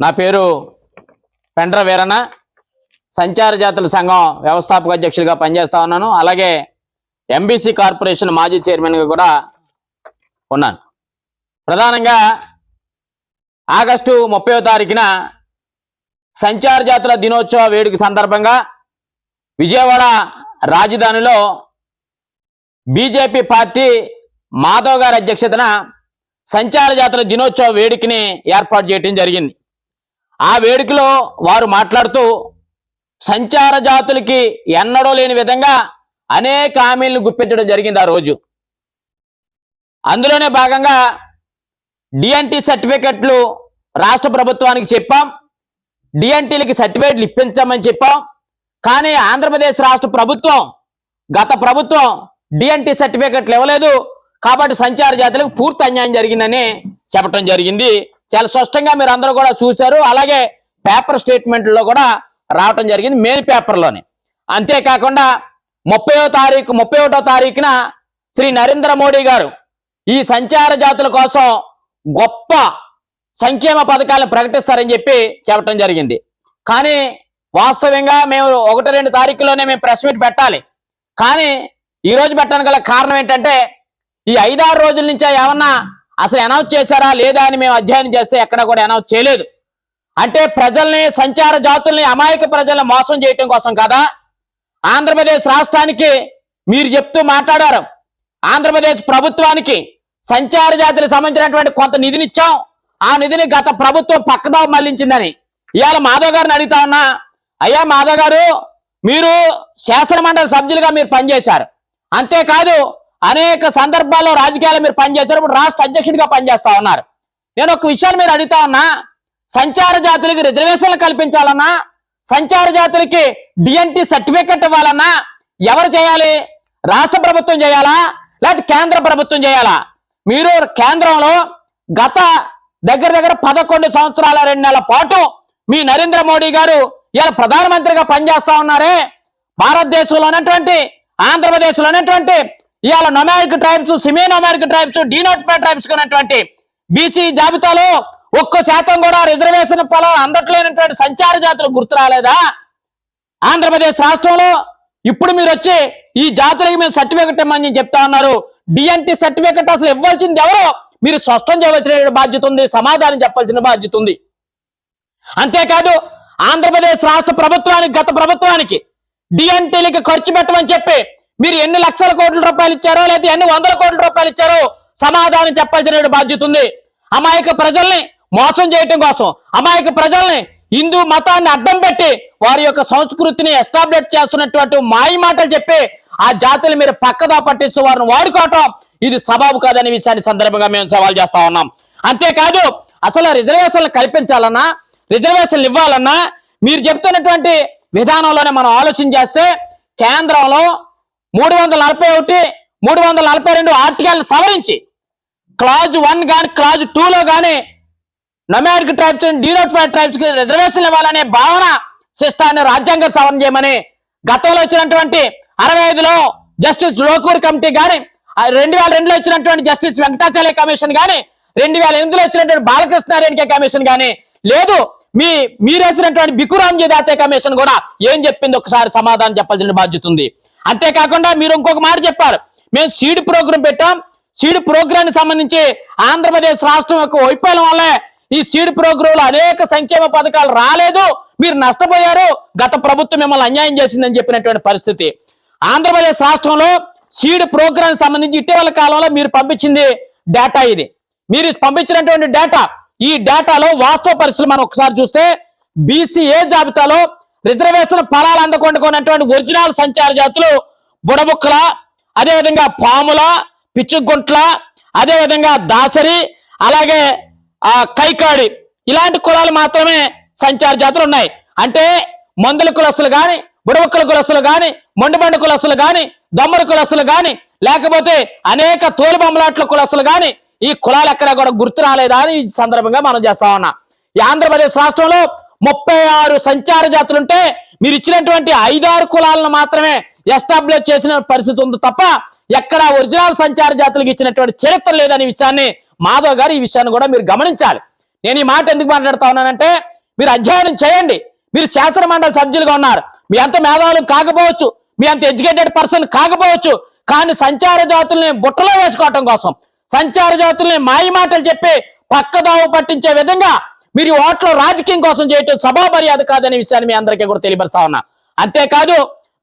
నా పేరు పెండ్ర వీరణ సంచార జాతుల సంఘం వ్యవస్థాపక అధ్యక్షుడిగా పనిచేస్తా ఉన్నాను. అలాగే ఎంబీసీ కార్పొరేషన్ మాజీ చైర్మన్గా కూడా ఉన్నాను. ప్రధానంగా ఆగస్టు ముప్పై తారీఖున సంచార జాతుల దినోత్సవ వేడుక సందర్భంగా విజయవాడ రాజధానిలో బీజేపీ పార్టీ మాధవ్ గారి అధ్యక్షతన సంచార జాతర దినోత్సవ వేడుకని ఏర్పాటు చేయడం జరిగింది. ఆ వేడుకలో వారు మాట్లాడుతూ సంచార జాతులకి ఎన్నడో లేని విధంగా అనేక హామీలను గుప్పించడం జరిగింది ఆ రోజు. అందులోనే భాగంగా డిఎన్టీ సర్టిఫికెట్లు రాష్ట్ర ప్రభుత్వానికి చెప్పాం. డిఎన్టీలకి సర్టిఫికెట్లు ఇప్పించామని చెప్పాం. కానీ ఆంధ్రప్రదేశ్ రాష్ట్ర ప్రభుత్వం గత ప్రభుత్వం డిఎన్టీ సర్టిఫికెట్లు ఇవ్వలేదు. కాబట్టి సంచార జాతులకు పూర్తి అన్యాయం జరిగిందని చెప్పడం జరిగింది. చాలా స్పష్టంగా మీరు అందరూ కూడా చూశారు. అలాగే పేపర్ స్టేట్మెంట్లో కూడా రావటం జరిగింది మెయిన్ పేపర్లోనే. అంతేకాకుండా ముప్పయో తారీఖు ముప్పై ఒకటో తారీఖున శ్రీ నరేంద్ర మోడీ గారు ఈ సంచార జాతుల కోసం గొప్ప సంక్షేమ పథకాలను ప్రకటిస్తారని చెప్పి చెప్పడం జరిగింది. కానీ వాస్తవంగా మేము ఒకటి రెండు తారీఖులోనే మేము ప్రెస్ మీట్ పెట్టాలి. కానీ ఈ రోజు పెట్టడానికి గల కారణం ఏంటంటే ఈ ఐదారు రోజుల నుంచి ఏమన్నా అసలు అనౌన్స్ చేశారా లేదా అని మేము అధ్యయనం చేస్తే ఎక్కడ కూడా అనౌన్స్ చేయలేదు. అంటే ప్రజల్ని సంచార జాతుల్ని అమాయక ప్రజల్ని మోసం చేయటం కోసం కదా? ఆంధ్రప్రదేశ్ రాష్ట్రానికి మీరు చెప్తూ మాట్లాడారు. ఆంధ్రప్రదేశ్ ప్రభుత్వానికి సంచార జాతులకు సంబంధించినటువంటి కొంత నిధిని ఇచ్చాం ఆ నిధిని గత ప్రభుత్వం పక్కదావ మళ్ళించిందని. ఇవాళ మాధవ్ గారిని అడుగుతా ఉన్నా అయ్యా మాధవ్ గారు మీరు శాసనమండలి సభ్యులుగా మీరు పనిచేశారు. అంతేకాదు అనేక సందర్భాల్లో రాజకీయాలు మీరు పనిచేసేటప్పుడు రాష్ట్ర అధ్యక్షుడిగా పనిచేస్తా ఉన్నారు. నేను ఒక విషయాన్ని మీరు అడుగుతా ఉన్నా సంచార జాతులకి రిజర్వేషన్లు కల్పించాలన్నా సంచార జాతులకి డిఎన్టీ సర్టిఫికెట్ ఇవ్వాలన్నా ఎవరు చేయాలి? రాష్ట్ర ప్రభుత్వం చేయాలా? లేకపోతే కేంద్ర ప్రభుత్వం చేయాలా? మీరు కేంద్రంలో గత దగ్గర దగ్గర పదకొండు సంవత్సరాల రెండు నెలల పాటు మీ నరేంద్ర మోడీ గారు ఇలా ప్రధానమంత్రిగా పనిచేస్తా ఉన్నారే. భారతదేశంలో ఉన్నటువంటి ఆంధ్రప్రదేశ్లో ఉన్నటువంటి ఇవాళ nomadic tribes semi nomadic tribes denotified tribes ఉన్నటువంటి బీసీ జాబితాలో ఒక్క శాతం కూడా రిజర్వేషన్ పొలం అందట్లేనటువంటి సంచార జాతులు గుర్తు రాలేదా? ఆంధ్రప్రదేశ్ రాష్ట్రంలో ఇప్పుడు మీరు వచ్చి ఈ జాతులకి మేము సర్టిఫికెట్ ఇమ్మని చెప్తా ఉన్నారు. డిఎన్టీ సర్టిఫికెట్ అసలు ఇవ్వాల్సింది ఎవరో? మీరు స్పష్టం చేయవలసిన బాధ్యత ఉంది సమాధానం చెప్పాల్సిన బాధ్యత ఉంది. అంతేకాదు ఆంధ్రప్రదేశ్ రాష్ట్ర ప్రభుత్వానికి గత ప్రభుత్వానికి డిఎన్టీలకి ఖర్చు పెట్టమని చెప్పి మీరు ఎన్ని లక్షల కోట్ల రూపాయలు ఇచ్చారో లేదా ఎన్ని వందల కోట్ల రూపాయలు ఇచ్చారో సమాధానం చెప్పాల్సిన బాధ్యత ఉంది. అమాయక ప్రజల్ని మోసం చేయటం కోసం అమాయక ప్రజల్ని హిందూ మతాన్ని అడ్డం పెట్టి వారి యొక్క సంస్కృతిని ఎస్టాబ్లిష్ చేస్తున్నటువంటి మాయ మాటలు చెప్పి ఆ జాతులు మీరు పక్కదా పట్టిస్తూ వారిని వాడుకోవటం ఇది సబాబు కాదనే విషయాన్ని సందర్భంగా మేము సవాల్ చేస్తా ఉన్నాం. అంతేకాదు అసలు రిజర్వేషన్లు కల్పించాలన్నా రిజర్వేషన్లు ఇవ్వాలన్నా మీరు చెప్తున్నటువంటి విధానంలోనే మనం ఆలోచన చేస్తే కేంద్రంలో మూడు వందల నలభై ఒకటి మూడు వందల నలభై రెండు ఆర్టికల్ని సవరించి క్లాజ్ వన్ కానీ క్లాజ్ టూలో కానీ నొమారిక్ ట్రైబ్స్ డీనోటిఫైడ్ ట్రైబ్స్కి రిజర్వేషన్ ఇవ్వాలనే భావన శిస్తాన్ని రాజ్యాంగ సవరణ చేయమని గతంలో వచ్చినటువంటి అరవై ఐదులో జస్టిస్ లోకూర్ కమిటీ కానీ రెండు వేల రెండులో వచ్చినటువంటి జస్టిస్ వెంకటాచలయ కమిషన్ కానీ రెండు వేల ఎనిమిదిలో వచ్చినటువంటి బాలకృష్ణారెడ్డి కమిషన్ కానీ లేదు మీ మీరేసినటువంటి బికురాంజీ దాతే కమిషన్ కూడా ఏం చెప్పింది? ఒకసారి సమాధానం చెప్పాల్సిన బాధ్యత ఉంది. అంతేకాకుండా మీరు ఇంకొక మాట చెప్పారు. మేము సీడ్ ప్రోగ్రాం పెట్టాం. సీడ్ ప్రోగ్రామ్ సంబంధించి ఆంధ్రప్రదేశ్ రాష్ట్రం యొక్క వైఫల్యం వల్లే ఈ సీడ్ ప్రోగ్రాంలో అనేక సంక్షేమ పథకాలు రాలేదు. మీరు నష్టపోయారు. గత ప్రభుత్వం మిమ్మల్ని అన్యాయం చేసిందని చెప్పినటువంటి పరిస్థితి. ఆంధ్రప్రదేశ్ రాష్ట్రంలో సీడ్ ప్రోగ్రామ్ సంబంధించి ఇటీవల కాలంలో మీరు పంపించింది డేటా ఇది. మీరు పంపించినటువంటి డేటా ఈ డేటాలో వాస్తవ పరిస్థితులు మనం ఒకసారి చూస్తే బీసీఏ జాబితాలో రిజర్వేషన్ ఫలాలు అందుకొండుకున్నటువంటి ఒరిజినల్ సంచార జాతులు బుడబుక్కల అదేవిధంగా పాముల పిచ్చుగుంట్ల అదేవిధంగా దాసరి అలాగే కైకాడి ఇలాంటి కులాలు మాత్రమే సంచార జాతులు ఉన్నాయి. అంటే మందుల కులస్తులు కానీ బుడబుక్కల కులస్తులు కానీ మొండిబండ కులస్తులు కానీ దమ్మర కులస్తులు కానీ లేకపోతే అనేక తోలుబొమ్మలాట్ల కులస్తులు కానీ ఈ కులాలు ఎక్కడా కూడా గుర్తు రాలేదా అని ఈ సందర్భంగా మనం చేస్తా ఉన్నాం. ఈ ఆంధ్రప్రదేశ్ రాష్ట్రంలో ముప్పై ఆరు సంచార జాతులుంటే మీరు ఇచ్చినటువంటి ఐదారు కులాలను మాత్రమే ఎస్టాబ్లిష్ చేసిన పరిస్థితి ఉంది తప్ప ఎక్కడ ఒరిజినల్ సంచార జాతులకు ఇచ్చినటువంటి చరిత్ర లేదనే విషయాన్ని మాధవ్ గారు ఈ విషయాన్ని కూడా మీరు గమనించాలి. నేను ఈ మాట ఎందుకు మాట్లాడుతా ఉన్నానంటే మీరు అధ్యయనం చేయండి. మీరు శాసన మండలి సభ్యులుగా ఉన్నారు. మీ అంత మేధావులు కాకపోవచ్చు. మీ అంత ఎడ్యుకేటెడ్ పర్సన్ కాకపోవచ్చు. కానీ సంచార జాతుల్ని బుట్టలో వేసుకోవటం కోసం సంచార జాతుల్ని మాయమాటలు చెప్పి పక్కదావు పట్టించే విధంగా మీరు ఓట్లో రాజకీయం కోసం చేయటం సభా మర్యాద కాదనే విషయాన్ని మీ అందరికీ కూడా తెలియపరుస్తా ఉన్నా. అంతేకాదు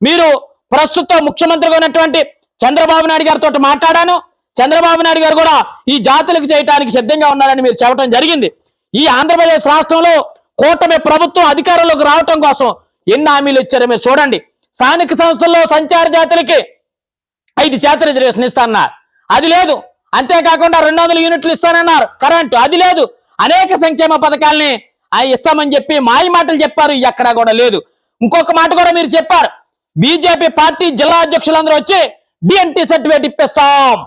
మీరు ప్రస్తుతం ముఖ్యమంత్రిగా ఉన్నటువంటి చంద్రబాబు నాయుడు గారితో మాట్లాడాను. చంద్రబాబు నాయుడు గారు కూడా ఈ జాతులకు చేయడానికి సిద్ధంగా ఉన్నారని మీరు చెప్పడం జరిగింది. ఈ ఆంధ్రప్రదేశ్ రాష్ట్రంలో కూటమి ప్రభుత్వం అధికారంలోకి రావటం కోసం ఎన్ని హామీలు ఇచ్చారో మీరు చూడండి. స్థానిక సంస్థల్లో సంచార జాతులకి ఐదు శాతం రిజర్వేషన్ ఇస్తానన్నారు. అది లేదు. అంతేకాకుండా రెండు వందల యూనిట్లు ఇస్తానన్నారు. కరెంటు అది లేదు. అనేక సంక్షేమ పథకాల్ని ఇస్తామని చెప్పి మాయ మాటలు చెప్పారు ఎక్కడా కూడా లేదు. ఇంకొక మాట కూడా మీరు చెప్పారు. బీజేపీ పార్టీ జిల్లా అధ్యక్షులందరూ వచ్చి డిఎన్టీ సర్టిఫికేట్ ఇప్పిస్తాం.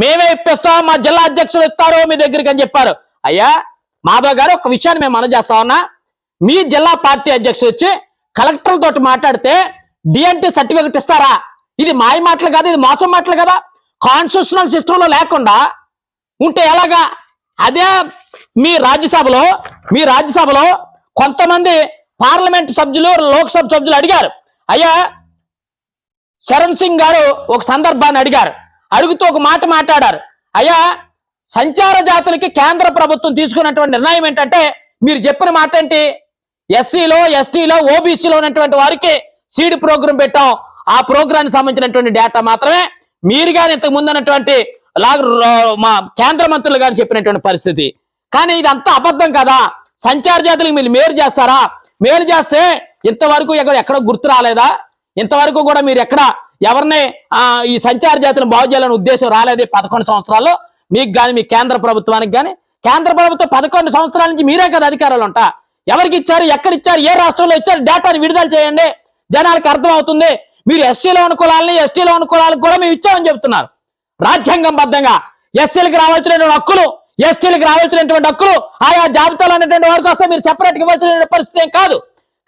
మేమే ఇప్పిస్తాం మా జిల్లా అధ్యక్షులు ఇస్తారు మీ దగ్గరికి అని చెప్పారు. అయ్యా మాధవ్ గారు ఒక విషయాన్ని మేము మనజేస్తా ఉన్నా. మీ జిల్లా పార్టీ అధ్యక్షుడు వచ్చి కలెక్టర్లతో మాట్లాడితే డిఎన్టీ సర్టిఫికెట్ ఇస్తారా? ఇది మాయ మాటలు కాదు ఇది మోసం మాటలు కదా. కాన్స్టిట్యూషనల్ సిస్టంలో లేకుండా ఉంటే ఎలాగా? అదే మీ రాజ్యసభలో మీ రాజ్యసభలో కొంతమంది పార్లమెంట్ సభ్యులు లోక్సభ సభ్యులు అడిగారు. అయ్యా శరణ్ సింగ్ గారు ఒక సందర్భాన్ని అడిగారు. అడుగుతూ ఒక మాట మాట్లాడారు. అయ్యా సంచార జాతులకి కేంద్ర ప్రభుత్వం తీసుకున్నటువంటి నిర్ణయం ఏంటంటే మీరు చెప్పిన మాట ఏంటి? ఎస్సీలో ఎస్టీలో ఓబీసీలో ఉన్నటువంటి వారికి సీడ్ ప్రోగ్రాం పెట్టాం. ఆ ప్రోగ్రాంకి సంబంధించినటువంటి డేటా మాత్రమే. మీరు కానీ ఇంతకు ముందు అన్నటువంటి లాగ మా కేంద్ర మంత్రులు కానీ చెప్పినటువంటి పరిస్థితి. కానీ ఇదంతా అబద్ధం కదా? సంచార జాతులకు మీరు మేలు చేస్తారా? మేలు చేస్తే ఇంతవరకు ఎక్కడ ఎక్కడ గుర్తు రాలేదా? ఇంతవరకు కూడా మీరు ఎక్కడ ఎవరిని ఈ సంచార జాతులను బాగు చేయాలనే ఉద్దేశం రాలేదు పదకొండు సంవత్సరాల్లో? మీకు కానీ మీ కేంద్ర ప్రభుత్వానికి కానీ కేంద్ర ప్రభుత్వం పదకొండు సంవత్సరాల నుంచి మీరే కదా అధికారాలు ఉంటా. ఎవరికి ఇచ్చారు ఎక్కడ ఇచ్చారు ఏ రాష్ట్రంలో ఇచ్చారు డేటాని విడుదల చేయండి. జనాలకు అర్థమవుతుంది. మీరు ఎస్సీలో అనుకూలాలని ఎస్టీలో అనుకూలాలకు కూడా మేము ఇచ్చామని చెప్తున్నారు రాజ్యాంగం బద్ధంగా ఎస్సీలకు రావాల్సిన హక్కులు ఎస్టీలకు రావాల్సినటువంటి హక్కులు ఆయా జాబితాలో ఉన్నటువంటి వారికి వస్తే మీరు సెపరేట్గా ఇవ్వాల్సిన పరిస్థితి ఏం కాదు.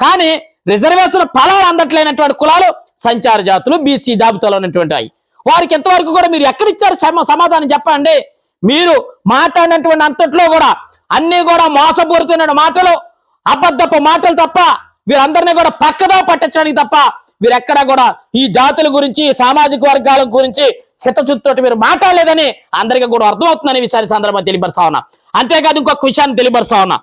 కానీ రిజర్వేషన్ ఫలాలు అందట్లేనటువంటి కులాలు సంచార జాతులు బీసీ జాబితాలో ఉన్నటువంటి అవి వారికి ఎంతవరకు కూడా మీరు ఎక్కడిచ్చారు సమ- సమాధానం చెప్పండి. మీరు మాట్లాడినటువంటి అంతట్లో కూడా అన్ని కూడా మోసపూరుతున్న మాటలు అబద్ధపు మాటలు తప్ప వీరందరినీ కూడా పక్కదో పట్టించడానికి తప్ప వీరెక్కడా కూడా ఈ జాతుల గురించి ఈ సామాజిక వర్గాల గురించి చిత్తశుద్ధితోటి మీరు మాట్లాడలేదని అందరికీ కూడా అర్థమవుతుందని విషయాన్ని సందర్భంగా తెలియపరుస్తా ఉన్నా. అంతేకాదు ఇంకొక విషయాన్ని తెలియపరుస్తా ఉన్నా.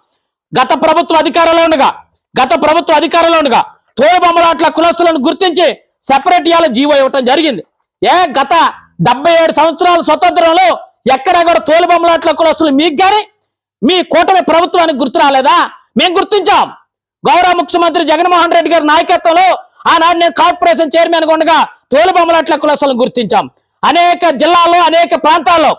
గత ప్రభుత్వ అధికారంలో ఉండగా గత ప్రభుత్వ అధికారంలో ఉండగా తోలుబొమ్మలాట్ల కులస్తులను గుర్తించి సెపరేట్ ఇయాల జీవో ఇవ్వటం జరిగింది. ఏ గత డెబ్బై ఏడు సంవత్సరాల స్వతంత్రంలో ఎక్కడా కూడా తోలుబొమ్మలాట్ల కులస్తులు మీకు కానీ మీ కూటమి ప్రభుత్వానికి గుర్తు రాలేదా? మేము గుర్తించాం. గౌరవ ముఖ్యమంత్రి జగన్మోహన్ రెడ్డి గారి నాయకత్వంలో ఆనాడు నేను కార్పొరేషన్ చైర్మన్ ఉండగా తోలుబొమ్మలాట్ల కులస్తులను గుర్తించాం. అనేక జిల్లాల్లో అనేక ప్రాంతాల్లో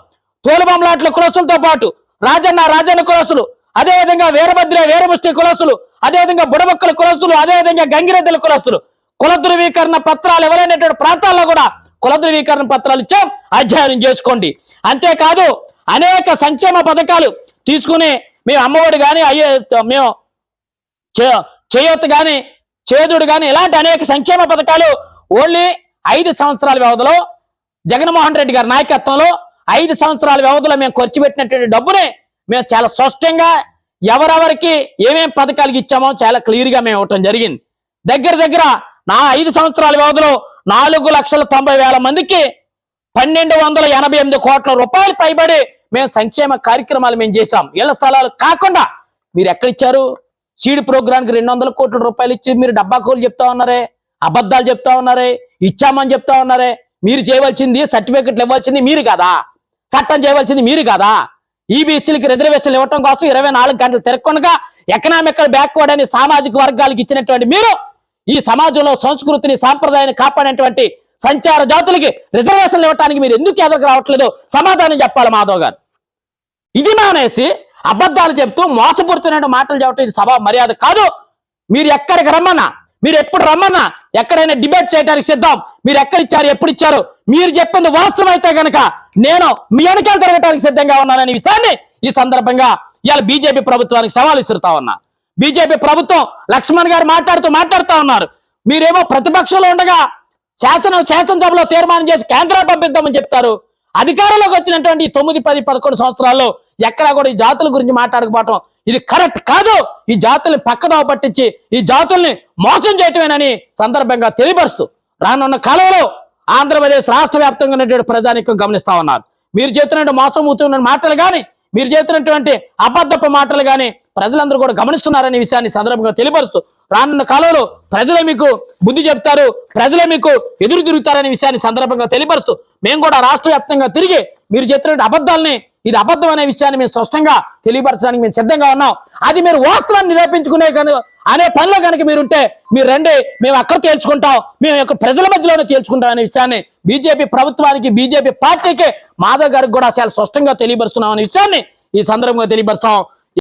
తోలుబొమ్మలాట్ల కులస్తులతో పాటు రాజన్న రాజన్న కులస్తులు అదేవిధంగా వీరభద్ర వీరముష్టి కులస్తులు అదేవిధంగా బుడబక్కల కులస్తులు అదేవిధంగా గంగిరెద్దుల కులస్తులు. కుల ధృవీకరణ పత్రాలు ఎవరైనటువంటి ప్రాంతాల్లో కూడా కుల ధృవీకరణ పత్రాలు ఇచ్చాం అధ్యయనం చేసుకోండి. అంతేకాదు అనేక సంక్షేమ పథకాలు తీసుకుని మేము అమ్మఒడి కానీ అయ్యే మేము చేయొత్తు కానీ చేదుడు కానీ ఇలాంటి అనేక సంక్షేమ పథకాలు ఓన్లీ ఐదు సంవత్సరాల వ్యవధిలో జగన్మోహన్ రెడ్డి గారి నాయకత్వంలో ఐదు సంవత్సరాల వ్యవధిలో మేము ఖర్చు పెట్టినటువంటి డబ్బుని మేము చాలా స్పష్టంగా ఎవరెవరికి ఏమేం పథకాలు ఇచ్చామో చాలా క్లియర్గా మేము ఇవ్వటం జరిగింది. దగ్గర దగ్గర నా ఐదు సంవత్సరాల వ్యవధిలో నాలుగు లక్షల తొంభై వేల మందికి పన్నెండు వందల ఎనభై ఎనిమిది కోట్ల రూపాయలు పైబడి మేము సంక్షేమ కార్యక్రమాలు మేము చేశాం. ఇళ్ళ స్థలాలు కాకుండా మీరు ఎక్కడిచ్చారు సీడ్ ప్రోగ్రామ్కి రెండు వందల కోట్ల రూపాయలు ఇచ్చి మీరు డబ్బా కోలు చెప్తా ఉన్నారే అబద్ధాలు చెప్తా ఉన్నారే ఇచ్చామని చెప్తా ఉన్నారే మీరు చేయవలసింది సర్టిఫికెట్లు ఇవ్వాల్సింది మీరు కదా? చట్టం చేయవలసింది మీరు కదా? ఈబీసీలకి రిజర్వేషన్లు ఇవ్వటం కోసం ఇరవై నాలుగు గంటలు తిరగకుండా ఎకనామికల్ బ్యాక్వర్డ్ అని సామాజిక వర్గాలకు ఇచ్చినటువంటి మీరు ఈ సమాజంలో సంస్కృతిని సాంప్రదాయాన్ని కాపాడేటువంటి సంచార జాతులకి రిజర్వేషన్లు ఇవ్వడానికి మీరు ఎందుకు ఎదురు రావట్లేదు? సమాధానం చెప్పాలి మాధవ్ గారు. ఇది మానేసి అబద్ధాలు చెప్తూ మోసపడుతున్న మాటలు చెప్పడం ఇది సభ మర్యాద కాదు. మీరు ఎక్కడికి రమ్మన్నా మీరు ఎప్పుడు రమ్మన్నా ఎక్కడైనా డిబేట్ చేయడానికి సిద్ధం. మీరు ఎక్కడ ఇచ్చారు ఎప్పుడు ఇచ్చారు మీరు చెప్పింది వాస్తవం అయితే గనక నేను మీ వెనకాల తిరగటానికి సిద్ధంగా ఉన్నాననే విషయాన్ని ఈ సందర్భంగా ఇవాళ బీజేపీ ప్రభుత్వానికి సవాల్ ఇస్తుతా ఉన్నా. బీజేపీ ప్రభుత్వం లక్ష్మణ్ గారు మాట్లాడుతూ మాట్లాడుతూ ఉన్నారు. మీరేమో ప్రతిపక్షంలో ఉండగా శాసన శాసనసభలో తీర్మానం చేసి కేంద్రాలు పంపిద్దామని చెప్తారు. అధికారంలోకి వచ్చినటువంటి తొమ్మిది పది పదకొండు సంవత్సరాల్లో ఎక్కడా కూడా ఈ జాతుల గురించి మాట్లాడకపోవటం ఇది కరెక్ట్ కాదు. ఈ జాతుల్ని పక్కదోవ పట్టించి ఈ జాతుల్ని మోసం చేయటమేనని సందర్భంగా తెలియపరుస్తూ రానున్న కాలంలో ఆంధ్రప్రదేశ్ రాష్ట్ర వ్యాప్తంగా ఉన్నటువంటి ప్రజానికం గమనిస్తా ఉన్నారు. మీరు చేస్తున్నట్టు మోసం అవుతున్న మాటలు కానీ మీరు చేస్తున్నటువంటి అబద్ధపు మాటలు కానీ ప్రజలందరూ కూడా గమనిస్తున్నారనే విషయాన్ని సందర్భంగా తెలియపరుస్తూ రానున్న కాలంలో ప్రజలే మీకు బుద్ధి చెప్తారు ప్రజలే మీకు ఎదురు తిరుగుతారనే విషయాన్ని సందర్భంగా తెలియపరుస్తూ మేము కూడా రాష్ట్ర వ్యాప్తంగా తిరిగి మీరు చెప్పినటువంటి అబద్ధాలని ఇది అబద్ధం అనే విషయాన్ని మేము స్పష్టంగా తెలియపరచడానికి మేము సిద్ధంగా ఉన్నాం. అది మీరు వాస్తవాన్ని నిరూపించుకునే కను- అనే పనిలో కనుక మీరుంటే మీరు రండి మేము అక్కడ తేల్చుకుంటాం మేము యొక్క ప్రజల మధ్యలోనే తేల్చుకుంటాం అనే విషయాన్ని బీజేపీ ప్రభుత్వానికి బీజేపీ పార్టీకి మాధవ్ గారికి కూడా చాలా స్పష్టంగా తెలియపరుస్తున్నాం అనే విషయాన్ని ఈ సందర్భంగా తెలియపరుస్తాం.